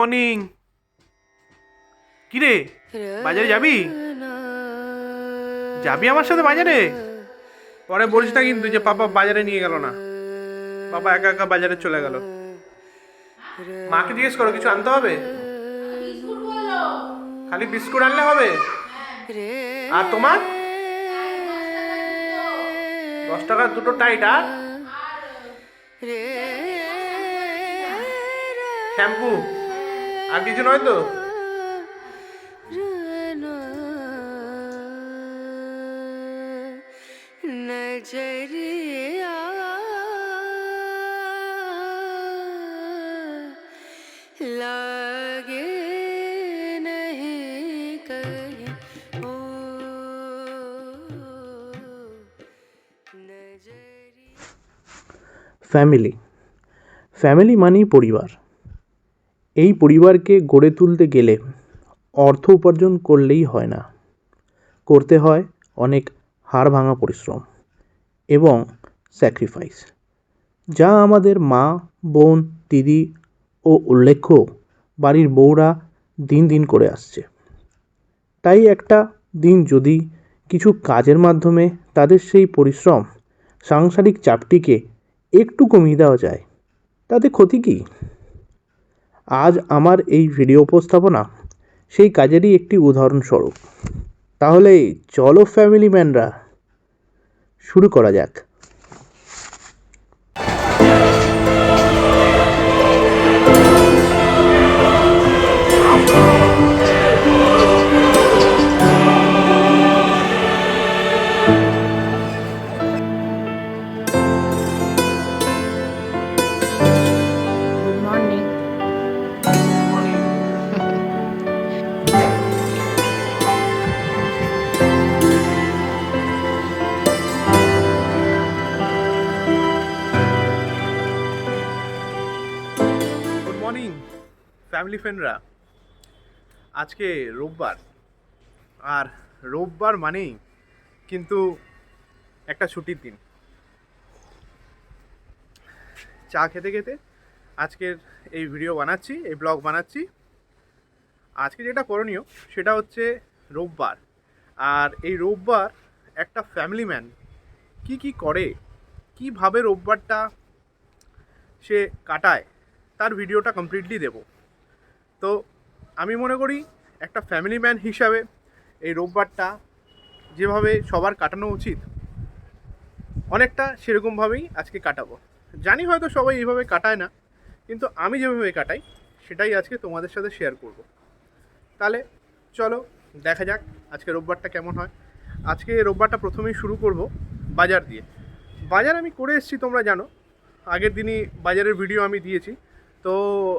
Morning কিরে? বাজারে যাবি? যাবি আমার সাথে বাজারে? পরে বলিস না কিন্তু যে পাপা বাজারে নিয়ে গেল না। বাবা একা একা বাজারে চলে গেল। মাকে জিজ্ঞেস করো কিছু আনতে হবে? খালি বিস্কুট আনলে হবে? আর তোমার? দশ টাকার দুটো টাইট আর শ্যাম্পু। আর কিছু নয় তো? ফ্যামিলি ফ্যামিলি মানেই পরিবার। এই পরিবারকে গড়ে তুলতে গেলে অর্থ উপার্জন করলেই হয় না। করতে হয় অনেক হাড় ভাঙা পরিশ্রম এবং স্যাক্রিফাইস যা আমাদের মা, বোন, দিদি ও উল্লেখ্য বাড়ির বউরা দিন দিন করে আসছে। তাই একটা দিন যদি কিছু কাজের মাধ্যমে তাদের সেই পরিশ্রম সাংসারিক চাপটিকে একটু কমিয়ে দেওয়া যায়, তাতে ক্ষতি কী? আজ আমার এই ভিডিও উপস্থাপনা সেই কাজেরই একটি উদাহরণস্বরূপ। তাহলে চলো ফ্যামিলি ম্যানরা শুরু করা যাক। ফ্যামিলি ফ্রেন্ডরা আজকে রোববার। আর রোববার মানেই কিন্তু একটা ছুটির দিন। চা খেতে খেতে আজকের এই ভিডিও বানাচ্ছি, এই ব্লগ বানাচ্ছি। আজকে যেটা করণীয়, সেটা হচ্ছে রোববার। আর এই রোববার একটা ফ্যামিলি ম্যান কি কি করে, কীভাবে রোববারটা সে কাটায়, তার ভিডিওটা কমপ্লিটলি দেব। তো আমি মনে করি একটা ফ্যামিলি ম্যান হিসাবে এই রোববারটা যেভাবে সবার কাটানো উচিত, অনেকটা সেরকমভাবেই আজকে কাটাবো। জানি হয়তো সবাই এইভাবে কাটায় না, কিন্তু আমি যেভাবে কাটাই, সেটাই আজকে তোমাদের সাথে শেয়ার করব। তাহলে চলো দেখা যাক আজকে রোববারটা কেমন হয়। আজকে রোববারটা প্রথমেই শুরু করব বাজার দিয়ে। বাজার আমি করে এসেছি, তোমরা জানো। আগের দিনই বাজারের ভিডিও আমি দিয়েছি। তো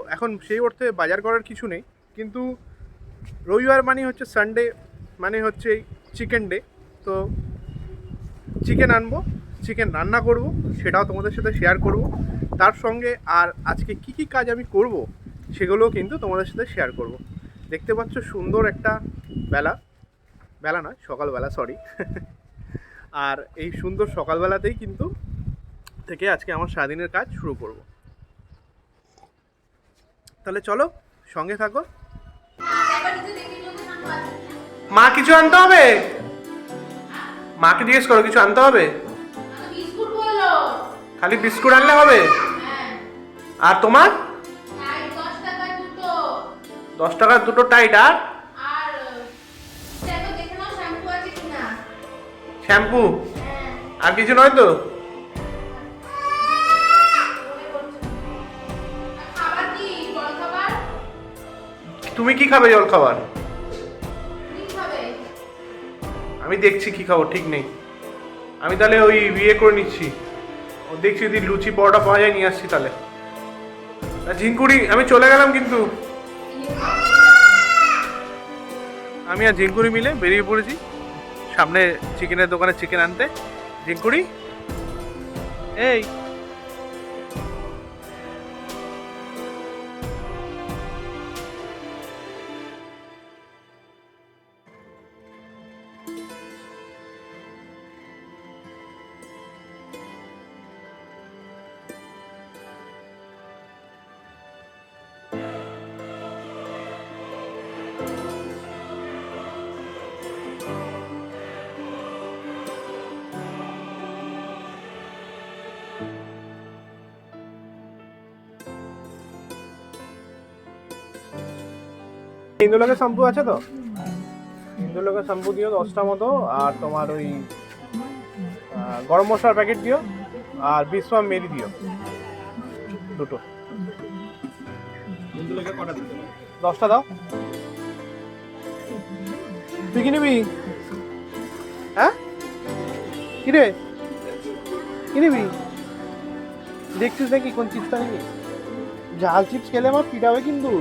এখন সেই অর্থে বাজার করার কিছু নেই। কিন্তু রবিবার মানে হচ্ছে সানডে মানে হচ্ছে চিকেন ডে তো চিকেন আনব চিকেন রান্না করব, সেটাও তোমাদের সাথে শেয়ার করব। তার সঙ্গে আর আজকে কি কি কাজ আমি করব, সেগুলোও কিন্তু তোমাদের সাথে শেয়ার করব। দেখতে পাচ্ছ সুন্দর একটা বেলা। বেলা নয়, সকালবেলা সরি আর এই সুন্দর সকালবেলাতেই কিন্তু থেকে আজকে আমার সারাদিনের কাজ শুরু করব। তাহলে চলো সঙ্গে থাকো। মা কিছু আনতে হবে? মাকে জিজ্ঞেস করো কিছু আনতে হবে? খালি বিস্কুট আনলে হবে? হ্যাঁ। আর তোমার? দশ টাকার দুটো টাইট আর? শ্যাম্পু? হ্যাঁ। আর কিছু নয় তো? তুমি কি খাবে জল খাবার? আমি দেখছি কি খাব ঠিক নেই। আমি তাহলে ওই বিয়ে করে নিচ্ছি। ও দেখছি যদি লুচি পরোটা পাওয়া যায় নিয়ে আসছি তাহলে। আর ঝিঙ্কুড়ি আমি চলে গেলাম কিন্তু। আমি আর ঝিঙ্কুড়ি মিলে বেরিয়ে পড়েছি। সামনে চিকেনের দোকানে চিকেন আনতে। ঝিঙ্কুড়ি এই। ইন্দুলোকের শ্যাম্পু আছে তো? ইন্দুলোকের শ্যাম্পু দিও দশটা মতো আর তোমার ওই গরম মশলার প্যাকেট দিও আর বিশ্রাম মেরি দিও। দুটো। দশটা দাও। তুই কি নিবি? হ্যাঁ? কিরে কি নিবি? দেখছিস নাকি কোন চিপসটা নিবি? ঝাল চিপস খেলে আমার পিটাবে কিন্তু।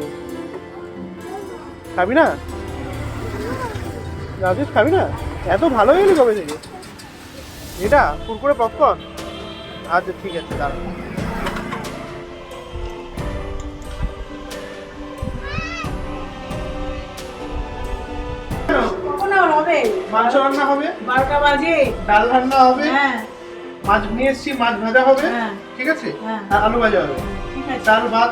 খাবি না? চিপস খাবি না? এত ভালো হয়ে গেলি কবে থেকে? এটা কুরকুরে পপকর্ন আচ্ছা ঠিক আছে দাঁড়া। কখন মাংস রান্না হবে? বারোটা বাজে। ডাল রান্না হবে? হ্যাঁ। মাছ নিয়ে এসছি মাছ ভাজা হবে? হ্যাঁ। ঠিক আছে? হ্যাঁ। আর আলু ভাজা হবে। ঠিক ডাল ভাত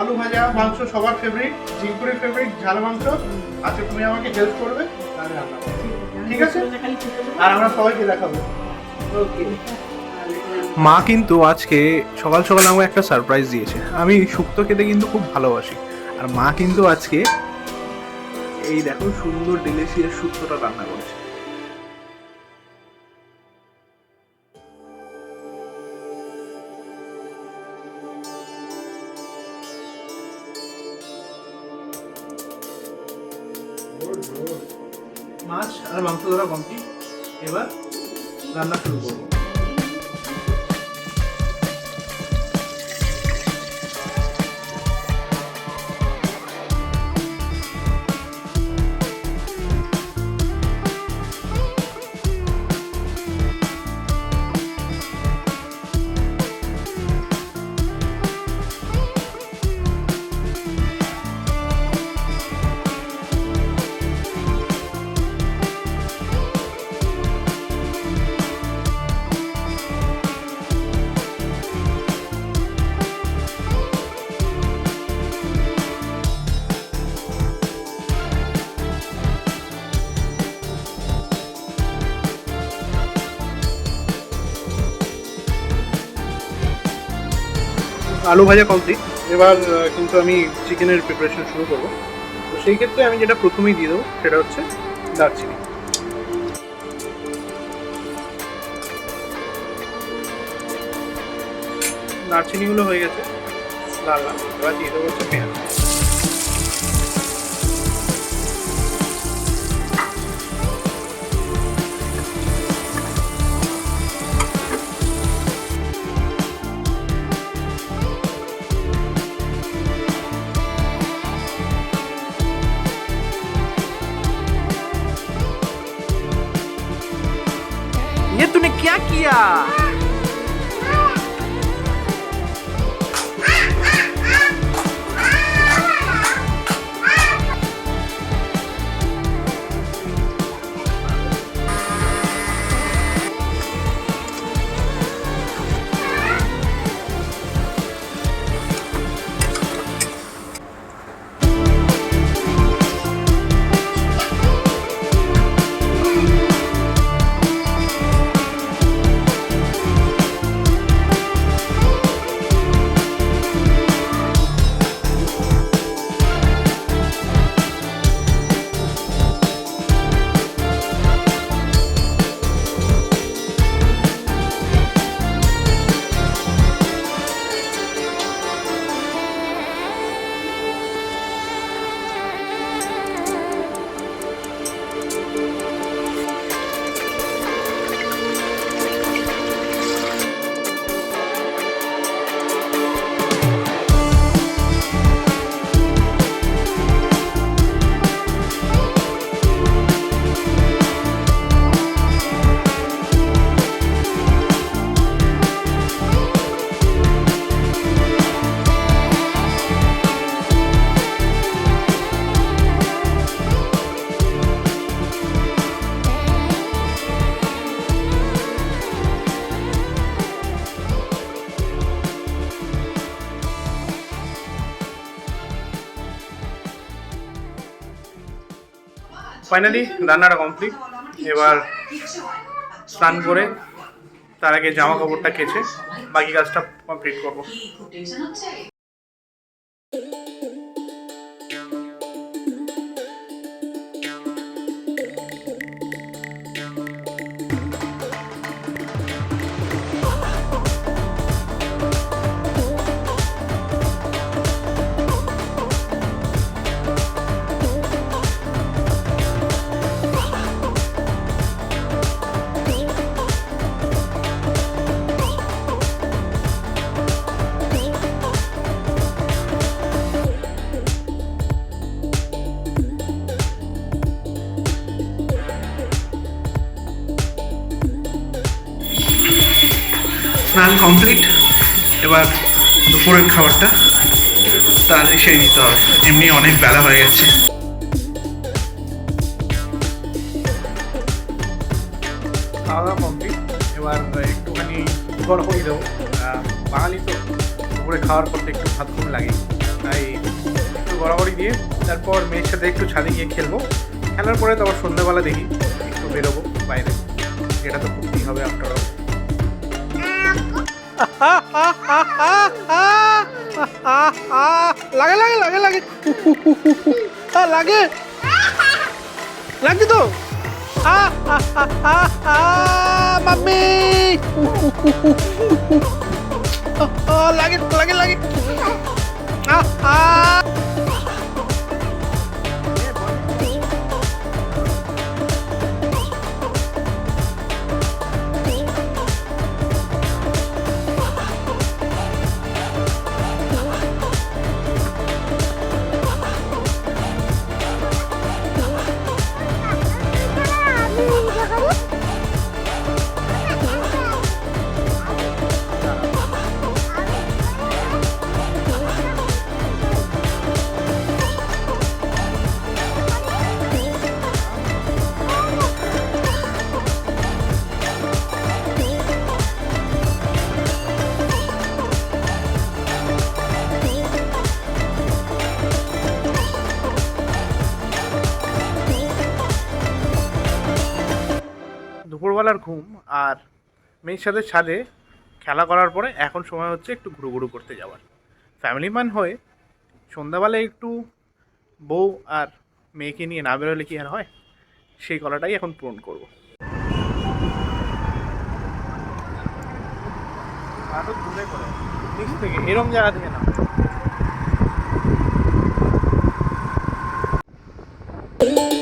আলু ভাজা, মাংস সবার ফেভারিট ঝিঙ্কুরের ফেভারিট ঝাল মাংস। আচ্ছা তুমি আমাকে হেল্প করবে ঠিক আছে? আর আমরা সবাইকে দেখাবো। ওকে মা কিন্তু আজকে সকাল সকাল আমাকে একটা সারপ্রাইজ দিয়েছে। আমি শুক্তো খেতে কিন্তু খুব ভালোবাসি। আর মা কিন্তু আজকে এই দেখো সুন্দর ডেলিশিয়াস শুক্তোটা রান্না করেছে। মাছ আর মাংস ধরা কমপ্লিট এবার রান্না শুরু করব। আলু ভাজা কমপ্লিট এবার কিন্তু আমি চিকেনের প্রিপারেশন শুরু করব। তো সেই ক্ষেত্রে আমি যেটা প্রথমেই দিয়ে দেবো, সেটা হচ্ছে দারচিনি। দারচিনিগুলো হয়ে গেছে, লাল লাল। এবার দিয়ে দেবো হচ্ছে পেঁয়াজ। ফাইনালি রান্নাটা কমপ্লিট এবার স্নান করে তার আগে জামা কাপড়টা কেচে বাকি কাজটা কমপ্লিট করব। স্নান কমপ্লিট এবার দুপুরের খাবারটা, তার এসেই নিতে হবে। এমনি অনেক বেলা হয়ে গেছে। খাওয়া দাওয়া কমপ্লিট এবার একটুখানি গড়বড়ি দেবো বাঙালি তো দুপুরে খাওয়ার পর তো একটু ভাত ঘুম লাগে। তাই একটু গড়াগড়ি দিয়ে, তারপর মেয়ের সাথে একটু ছাদে গিয়ে খেলব। খেলার পরে তারপর সন্ধ্যাবেলা দেখি, একটু বেরোবো বাইরে। যেটা তো করতেই হবে অল লাগে লাগে লাগে লাগে। লাগে। লাগে তো? মাম্মি। লাগে লাগে লাগে। আহ, আর মেয়ের সাথে ছাদে খেলা করার পরে এখন সময় হচ্ছে একটু ঘুরু ঘুরু করতে যাওয়ার। ফ্যামিলি ম্যান হয়ে সন্ধ্যাবেলায় একটু বউ আর মেয়েকে নিয়ে না বেরোলে কি আর হয়? সেই কলাটাই এখন পূরণ করব। আরও দূরে থেকে, এরম জায়গা থেকে না আরও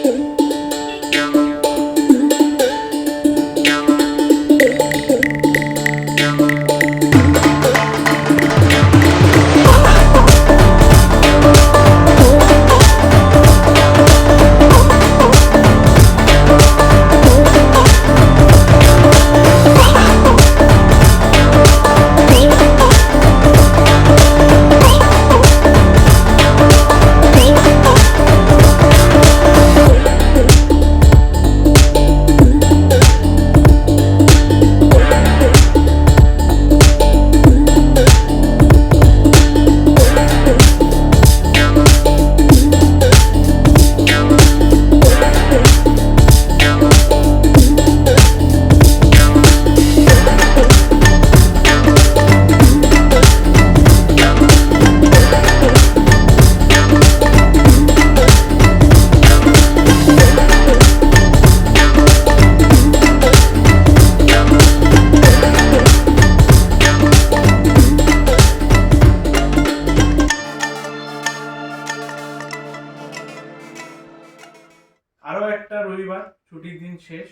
রবিবার, ছুটির দিন শেষ।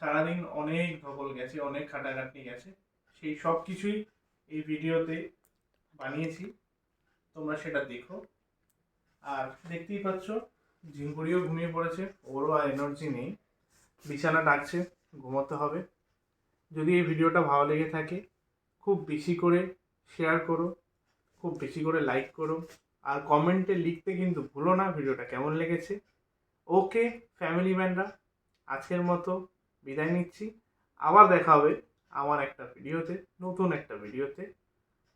সারাদিন অনেক ধকল গেছে, অনেক খাটাখাটনি গেছে। সেই সব কিছুই এই ভিডিওতে বানিয়েছি। তোমরা সেটা দেখো। আর দেখতেই পাচ্ছ ঝিঙ্কুড়িও ঘুমিয়ে পড়েছে। ওরও আর এনার্জি নেই। বিছানা ডাকছে ঘুমোতে হবে। যদি এই ভিডিওটা ভালো লেগে থাকে, খুব বেশি করে শেয়ার করো, খুব বেশি করে লাইক করো। আর কমেন্টে লিখতে কিন্তু ভুলো না ভিডিওটা কেমন লেগেছে। ওকে ফ্যামিলি ম্যানরা আজকের মতো বিদায় নিচ্ছি। আবার দেখা হবে আমার একটা ভিডিওতে, নতুন একটা ভিডিওতে।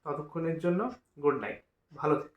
ততক্ষণের জন্য গুড নাইট ভালো থেকো।